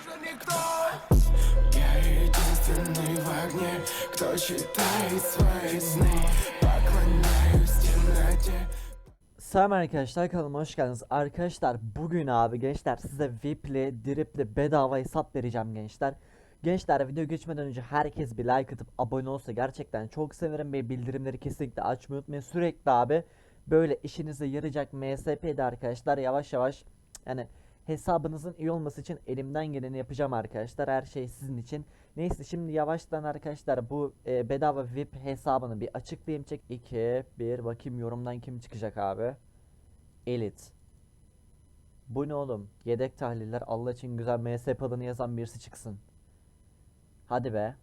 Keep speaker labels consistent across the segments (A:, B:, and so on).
A: уже никто Я единственный в огне Кто читает свои сны Поклоняюсь темноте
B: Selam arkadaşlar kanalıma hoş geldiniz. Arkadaşlar bugün abi gençler size VIP'li, DRIP'li bedava hesap vereceğim gençler. Gençler video geçmeden önce herkes bir like atıp abone olsa gerçekten çok sevinirim ve bildirimleri kesinlikle açmayı unutmayın. Sürekli abi böyle işinize yarayacak MSP'de arkadaşlar yavaş yavaş yani hesabınızın iyi olması için elimden geleni yapacağım arkadaşlar. Her şey sizin için. Neyse şimdi yavaştan arkadaşlar bu e, bedava VIP hesabını bir açıklayayım. Çek 2 1 bakayım yorumdan kim çıkacak abi. Elit. Bu ne oğlum? Yedek tahliller Allah için güzel MSP adını yazan birisi çıksın. Hadi be.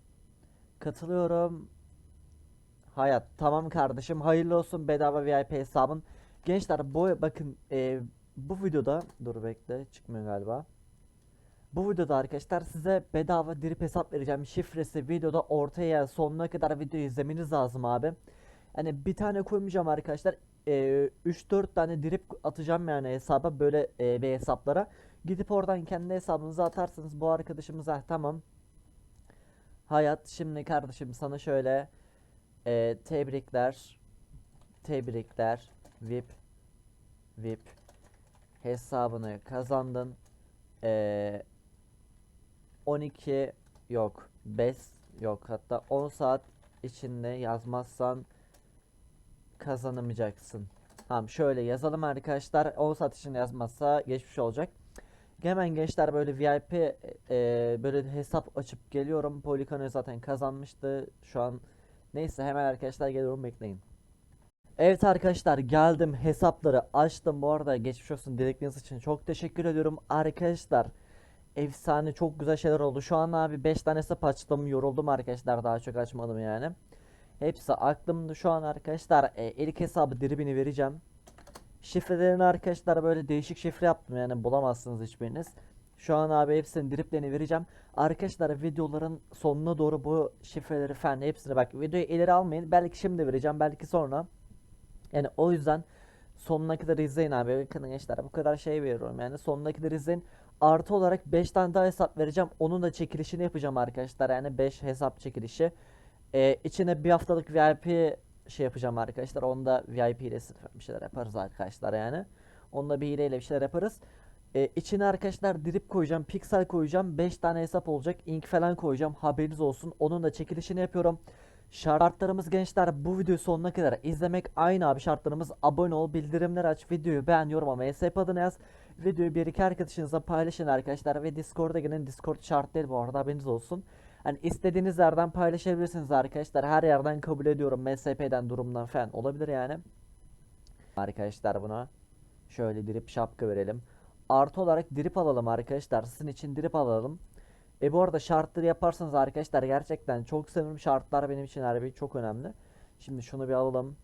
B: Katılıyorum. Hayat. Tamam kardeşim. Hayırlı olsun bedava VIP hesabın. Gençler bu bakın e, bu videoda dur bekle çıkmıyor galiba. Bu videoda arkadaşlar size bedava drip hesap vereceğim. Şifresi videoda ortaya sonuna kadar videoyu izlemeniz lazım abi. Hani bir tane koymayacağım arkadaşlar. Ee, 3-4 tane drip atacağım yani hesaba böyle e, bir hesaplara. Gidip oradan kendi hesabınıza atarsınız. Bu arkadaşımıza tamam. Hayat şimdi kardeşim sana şöyle e, tebrikler. Tebrikler. VIP. VIP. Hesabını kazandın. Ee, 12 yok 5 yok hatta 10 saat içinde yazmazsan kazanamayacaksın. Tamam şöyle yazalım arkadaşlar 10 saat içinde yazmazsa geçmiş olacak. Hemen gençler böyle VIP e, böyle hesap açıp geliyorum. Polikano zaten kazanmıştı. Şu an neyse hemen arkadaşlar geliyorum bekleyin. Evet arkadaşlar geldim. Hesapları açtım. Bu arada geçmiş olsun dilekleriniz için çok teşekkür ediyorum. Arkadaşlar efsane çok güzel şeyler oldu. Şu an abi 5 tane hesap açtım. Yoruldum arkadaşlar daha çok açmadım yani. Hepsi aklımda. Şu an arkadaşlar e, ilk hesabı dribini vereceğim. Şifrelerini arkadaşlar böyle değişik şifre yaptım yani bulamazsınız hiçbiriniz. Şu an abi hepsinin driplerini vereceğim. Arkadaşlar videoların sonuna doğru bu şifreleri falan hepsini bak videoyu ileri almayın. Belki şimdi vereceğim belki sonra yani o yüzden sonuna kadar izleyin abi. Bakın gençler bu kadar şey veriyorum yani sonuna kadar izleyin. Artı olarak 5 tane daha hesap vereceğim. Onun da çekilişini yapacağım arkadaşlar. Yani 5 hesap çekilişi. Ee, içine bir haftalık VIP şey yapacağım arkadaşlar. Onda VIP ile bir şeyler yaparız arkadaşlar yani. Onda bir hileyle bir şeyler yaparız. Ee, içine arkadaşlar drip koyacağım, pixel koyacağım. 5 tane hesap olacak. Ink falan koyacağım. Haberiniz olsun. Onun da çekilişini yapıyorum. Şartlarımız gençler bu videoyu sonuna kadar izlemek. Aynı abi şartlarımız. Abone ol bildirimler aç. Videoyu beğen yorum ama hesap adını yaz. Videoyu bir iki arkadaşınızla paylaşın arkadaşlar ve discord'a gelin discord şart değil bu arada haberiniz olsun. Hani istediğiniz yerden paylaşabilirsiniz arkadaşlar. Her yerden kabul ediyorum. MSP'den durumdan falan olabilir yani. Arkadaşlar buna şöyle drip şapka verelim. Artı olarak drip alalım arkadaşlar. Sizin için drip alalım e bu arada şartları yaparsanız arkadaşlar gerçekten çok sevinirim. Şartlar benim için harbi çok önemli. Şimdi şunu bir alalım.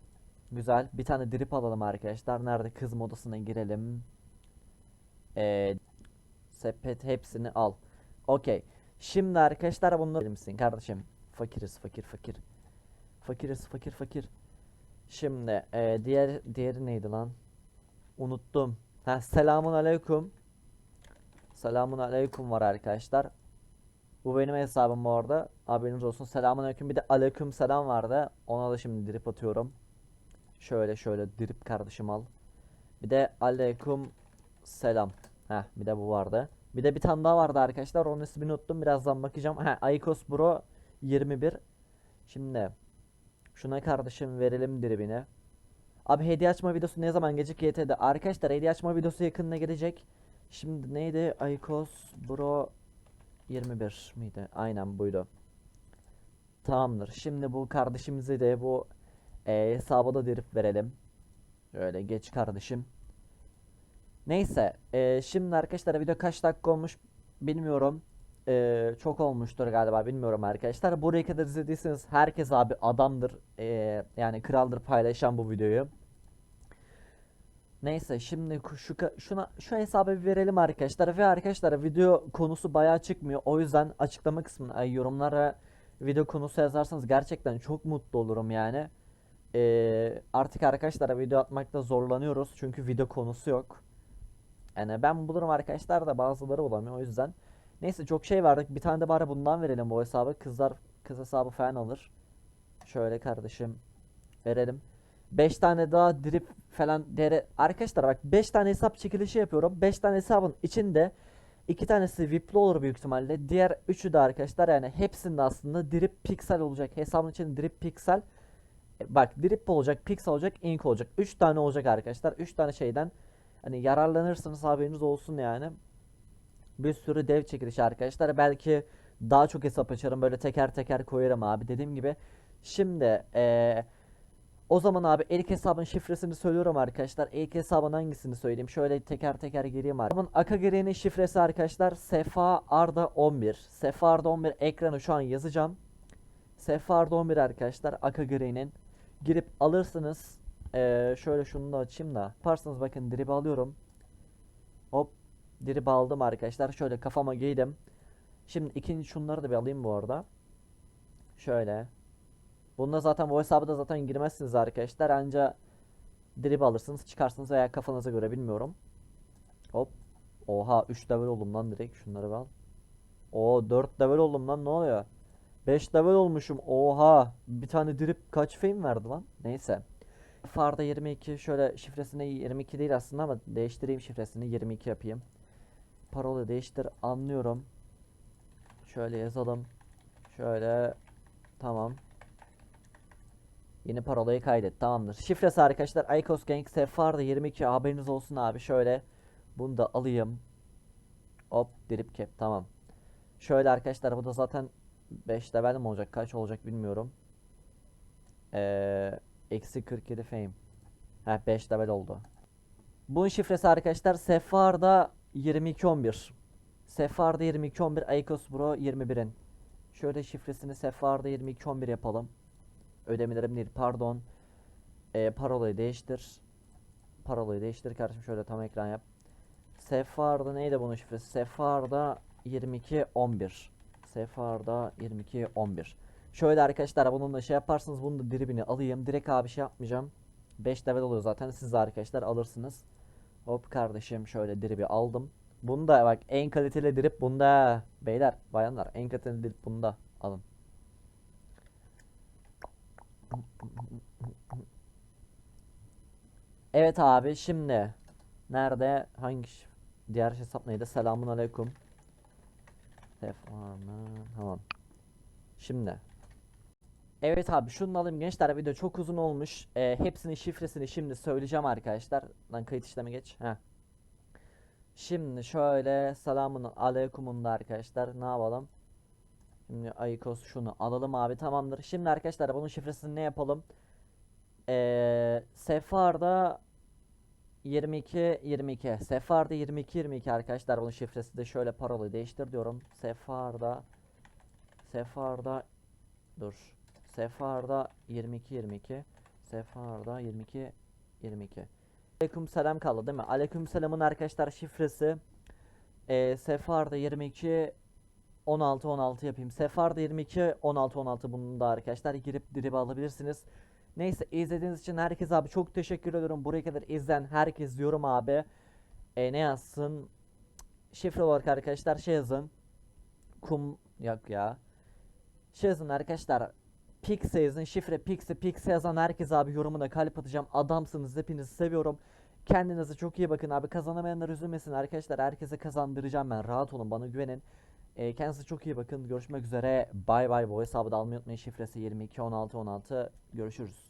B: Güzel. Bir tane drip alalım arkadaşlar. Nerede kız modasına girelim. Ee, sepet hepsini al. Okey. Şimdi arkadaşlar bunları misin kardeşim? Fakiriz fakir fakir. Fakiriz fakir fakir. Şimdi e, diğer diğeri neydi lan? Unuttum. Ha selamun aleyküm. Selamun aleyküm var arkadaşlar. Bu benim hesabım bu arada. Haberiniz olsun. Selamünaleyküm. Bir de aleyküm selam vardı. Ona da şimdi drip atıyorum. Şöyle şöyle drip kardeşim al. Bir de aleyküm selam. Heh bir de bu vardı. Bir de bir tane daha vardı arkadaşlar. Onun ismini unuttum. Birazdan bakacağım. Heh Aykos Bro 21. Şimdi şuna kardeşim verelim dribini. Abi hediye açma videosu ne zaman gelecek YT'de? Arkadaşlar hediye açma videosu yakında gelecek. Şimdi neydi? Aykos Bro 21 miydi? Aynen buydu. Tamamdır. Şimdi bu kardeşimize de bu e, hesaba da drip verelim. Şöyle geç kardeşim. Neyse. e, şimdi arkadaşlar video kaç dakika olmuş bilmiyorum. E, çok olmuştur galiba bilmiyorum arkadaşlar. Buraya kadar izlediyseniz herkes abi adamdır. E, yani kraldır paylaşan bu videoyu. Neyse şimdi şu şuna şu hesabı bir verelim arkadaşlar ve arkadaşlar video konusu bayağı çıkmıyor. O yüzden açıklama kısmına yorumlara video konusu yazarsanız gerçekten çok mutlu olurum yani. Ee, artık arkadaşlar video atmakta zorlanıyoruz çünkü video konusu yok. Yani ben bulurum arkadaşlar da bazıları bulamıyor o yüzden. Neyse çok şey verdik. Bir tane de bari bundan verelim bu hesabı. Kızlar kız hesabı falan alır. Şöyle kardeşim verelim. 5 tane daha drip falan dere arkadaşlar bak 5 tane hesap çekilişi yapıyorum. 5 tane hesabın içinde 2 tanesi VIP'li olur büyük ihtimalle. Diğer 3'ü de arkadaşlar yani hepsinde aslında drip pixel olacak. Hesabın içinde drip pixel e, bak drip olacak, pixel olacak, ink olacak. 3 tane olacak arkadaşlar. 3 tane şeyden hani yararlanırsınız haberiniz olsun yani. Bir sürü dev çekilişi arkadaşlar. Belki daha çok hesap açarım böyle teker teker koyarım abi dediğim gibi. Şimdi eee o zaman abi ilk hesabın şifresini söylüyorum arkadaşlar. İlk hesabın hangisini söyleyeyim? Şöyle teker teker gireyim abi. Hesabın Akagere'nin şifresi arkadaşlar Sefa Arda 11. Sefa Arda 11 ekranı şu an yazacağım. Sefa Arda 11 arkadaşlar Akagere'nin. Girip alırsınız. Ee, şöyle şunu da açayım da. Yaparsınız bakın drip alıyorum. Hop. Drip aldım arkadaşlar. Şöyle kafama giydim. Şimdi ikinci şunları da bir alayım bu arada. Şöyle. Bunda zaten bu hesabı da zaten girmezsiniz arkadaşlar. Anca drip alırsınız çıkarsınız veya kafanıza göre bilmiyorum. Hop. Oha 3 level oldum lan direkt. Şunları al. Oo 4 level oldum lan ne oluyor? 5 level olmuşum. Oha. Bir tane drip kaç fame verdi lan? Neyse. Farda 22 şöyle şifresini 22 değil aslında ama değiştireyim şifresini 22 yapayım. Parola değiştir anlıyorum. Şöyle yazalım. Şöyle tamam. Yeni parolayı kaydet. Tamamdır. Şifresi arkadaşlar Aykos Gang Sefarda 22 haberiniz olsun abi. Şöyle bunu da alayım. Hop drip cap tamam. Şöyle arkadaşlar bu da zaten 5 level mi olacak kaç olacak bilmiyorum. Ee, eksi 47 fame. Heh 5 level oldu. Bunun şifresi arkadaşlar Sefarda 2211. Sefarda 2211 Aykos Bro 21'in. Şöyle şifresini Sefarda 2211 yapalım. Ödemelerim değil pardon. Ee, parolayı değiştir. Parolayı değiştir kardeşim şöyle tam ekran yap. Sefarda neydi bunun şifresi? Sefarda 2211. Sefarda 2211. Şöyle arkadaşlar bununla şey yaparsınız bunun da dribini alayım. Direkt abi şey yapmayacağım. 5 level oluyor zaten siz arkadaşlar alırsınız. Hop kardeşim şöyle dribi aldım. Bunda bak en kaliteli drip bunda. Beyler bayanlar en kaliteli drip bunda. Alın. Evet abi şimdi nerede hangi diğer hesap neydi? Selamun aleyküm. Telefonu tamam. Şimdi Evet abi şunu alayım gençler video çok uzun olmuş. Ee, hepsinin şifresini şimdi söyleyeceğim arkadaşlar. Lan kayıt işlemi geç. Heh. Şimdi şöyle selamun aleykümün da arkadaşlar ne yapalım? Şimdi Ayikos şunu alalım abi tamamdır. Şimdi arkadaşlar bunun şifresini ne yapalım? Ee, Sefarda 22 22 Sefarda 22 22 arkadaşlar bunun şifresi de şöyle parolayı değiştir diyorum. Sefarda Sefarda dur. Sefarda 22 22 Sefarda 22 22 Aleyküm selam kaldı değil mi? Aleyküm selamın arkadaşlar şifresi ee, Sefarda 22 16 16 yapayım. Sefarda 22 16 16 bunun da arkadaşlar girip drip alabilirsiniz. Neyse izlediğiniz için herkese abi çok teşekkür ediyorum. Buraya kadar izleyen herkes yorum abi. E, ne yazsın? Şifre olarak arkadaşlar şey yazın. Kum yok ya. Şey yazın arkadaşlar. Pixie yazın. Şifre Pixie Pixie yazan herkes abi yorumuna kalp atacağım. Adamsınız. Hepinizi seviyorum. Kendinize çok iyi bakın abi. Kazanamayanlar üzülmesin arkadaşlar. Herkese kazandıracağım ben. Rahat olun bana güvenin. E, kendinize çok iyi bakın. Görüşmek üzere. Bay bay. Bu hesabı da almayı unutmayın. Şifresi 22 16 16. Görüşürüz.